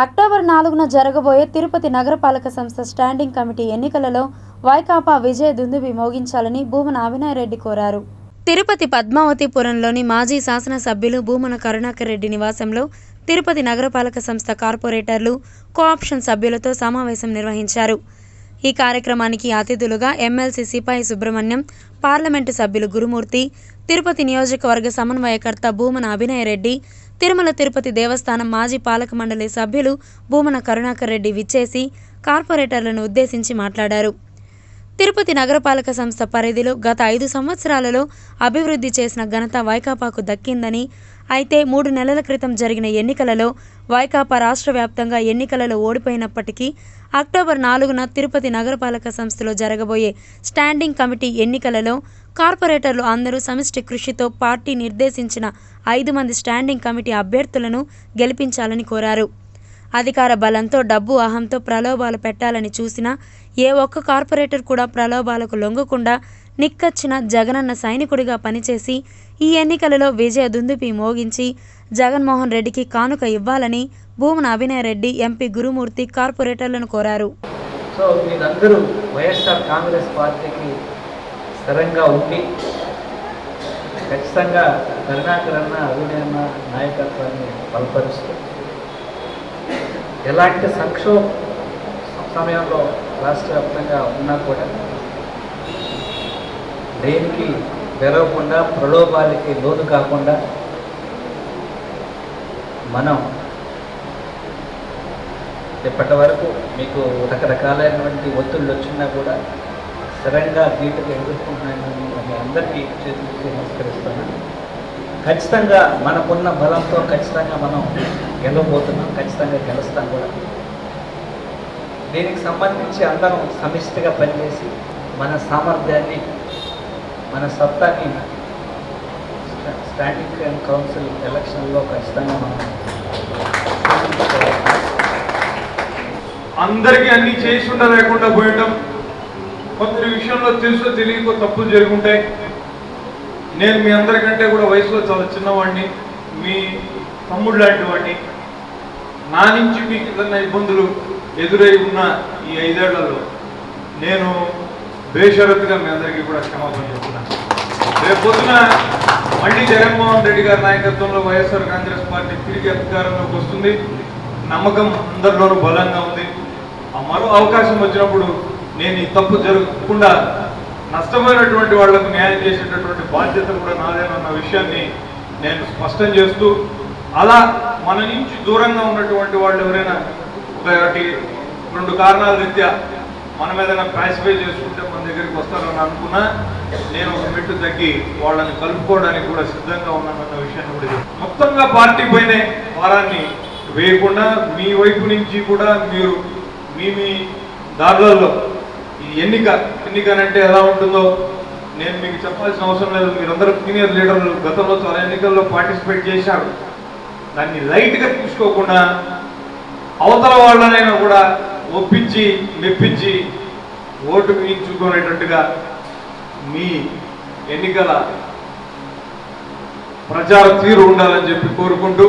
October నాలుగున జరగబోయే తిరుపతి నగరపాలక సంస్థ స్టాండింగ్ కమిటీ ఎన్నికలలో వైకాపా విజయ దుందుబి మోగించాలని భూమన అభినయ్ రెడ్డి కోరారు. తిరుపతి పద్మావతిపురంలోని మాజీ శాసనసభ్యులు భూమన కరుణాకర్ రెడ్డి నివాసంలో తిరుపతి నగరపాలక సంస్థ కార్పొరేటర్లు కోఆప్షన్ సభ్యులతో సమావేశం నిర్వహించారు. ఈ కార్యక్రమానికి అతిథులుగా ఎమ్మెల్సీ సిపాయి సుబ్రహ్మణ్యం పార్లమెంటు సభ్యులు గురుమూర్తి తిరుపతి నియోజకవర్గ సమన్వయకర్త భూమన అభినయ రెడ్డి తిరుమల తిరుపతి దేవస్థానం మాజీ పాలక మండలి సభ్యులు భూమన కరుణాకర్ రెడ్డి విచ్చేసి కార్పొరేటర్లను ఉద్దేశించి మాట్లాడారు. తిరుపతి నగరపాలక సంస్థ పరిధిలో గత ఐదు సంవత్సరాలలో అభివృద్ధి చేసిన ఘనత వైకాపాకు దక్కిందని అయితే మూడు నెలల క్రితం జరిగిన ఎన్నికలలో వైకాపా రాష్ట్ర వ్యాప్తంగా ఎన్నికలలో ఓడిపోయినప్పటికీ అక్టోబర్ నాలుగున తిరుపతి నగరపాలక సంస్థలో జరగబోయే స్టాండింగ్ కమిటీ ఎన్నికలలో కార్పొరేటర్లు అందరూ సమిష్టి కృషితో పార్టీ నిర్దేశించిన ఐదు మంది స్టాండింగ్ కమిటీ అభ్యర్థులను గెలిపించాలని కోరారు. అధికార బలంతో డబ్బు అహంతో ప్రలోభాలు పెట్టాలని చూసినా ఏ ఒక్క కార్పొరేటర్ కూడా ప్రలోభాలకు లొంగకుండా నిక్కచ్చిన జగనన్న సైనికుడిగా పనిచేసి ఈ ఎన్నికలలో విజయ దుందుపి మోగించి జగన్మోహన్ రెడ్డికి కానుక ఇవ్వాలని భూమన అభినయ్ రెడ్డి ఎంపీ గురుమూర్తి కార్పొరేటర్లను కోరారు. సో మీరందరూ వైఎస్ఆర్ కాంగ్రెస్ పార్టీకి స్థిరంగా ఉండి ఖచ్చితంగా కరుణాకర్ అభినయన్న నాయకత్వాన్ని బలపరుస్తూ ఎలాంటి సంక్షోభ సమయంలో రాష్ట్ర వ్యాప్తంగా ఉన్నా కూడా దేనికి వెరవకుండా ప్రలోభాలకి లోను కాకుండా మనం ఇప్పటి వరకు మీకు రకరకాలైనటువంటి ఒత్తిళ్ళు వచ్చినా కూడా స్థిరంగా ధీటుగా ఎదుర్కొంటున్నానని మీ అందరికీ చేతులకి నమస్కరిస్తున్నాను. ఖచ్చితంగా మనకున్న బలంతో ఖచ్చితంగా మనం గెలవబోతున్నాం ఖచ్చితంగా గెలుస్తాం కూడా. దీనికి సంబంధించి అందరం సమిష్టిగా పనిచేసి మన సామర్థ్యాన్ని మన సత్తాన్ని స్టా- స్టాండింగ్ కౌన్సిల్ ఎలక్షన్లో ఖచ్చితంగా మనం అందరికీ అన్ని చేసి ఉండలేకుండా పోయటం కొందరి విషయంలో తెలుసో తెలియకో తప్పులు జరుగుంటాయి. నేను మీ అందరికంటే కూడా వయసులో చాలా చిన్నవాడిని మీ తమ్ముడు లాంటి వాడిని. నా నుంచి మీకు ఏదైనా ఇబ్బందులు ఎదురై ఉన్న ఈ ఐదేళ్ళలో నేను బేషరత్గా మీ అందరికీ కూడా క్షమాపణ చెప్తున్నాను. రేపొద్దున మళ్ళీ జగన్మోహన్ రెడ్డి గారి నాయకత్వంలో వైఎస్ఆర్ కాంగ్రెస్ పార్టీ తిరిగి అధికారంలోకి వస్తుంది. నమ్మకం అందరిలోనూ బలంగా ఉంది. ఆ మరో అవకాశం వచ్చినప్పుడు నేను ఈ తప్పు జరగకుండా నష్టపోయినటువంటి వాళ్ళకు న్యాయం చేసేటటువంటి బాధ్యత కూడా నాదేనన్న విషయాన్ని నేను స్పష్టం చేస్తూ అలా మన నుంచి దూరంగా ఉన్నటువంటి వాళ్ళు ఎవరైనా ఒకటి రెండు కారణాల రీత్యా మనం ఏదైనా ప్యాసిఫై చేసుకుంటే మన దగ్గరికి వస్తారని అనుకున్నా నేను ఒక మెట్టు తగ్గి వాళ్ళని కలుపుకోవడానికి కూడా సిద్ధంగా ఉన్నానన్న విషయాన్ని కూడా మొత్తంగా పార్టీ పైనే వారాన్ని వేయకుండా మీ వైపు నుంచి కూడా మీరు మీ మీ దారులలో ఈ ఎన్నిక ఎన్నిక అంటే ఎలా ఉంటుందో నేను మీకు చెప్పాల్సిన అవసరం లేదు. మీరందరూ సీనియర్ లీడర్లు గతంలో చాలా ఎన్నికల్లో పార్టిసిపేట్ చేశారు. దాన్ని లైట్గా తీసుకోకుండా అవతల వాళ్ళనైనా కూడా ఒప్పించి మెప్పించి ఓటు వేయించుకునేటట్టుగా మీ ఎన్నికల ప్రచార తీరు ఉండాలని చెప్పి కోరుకుంటూ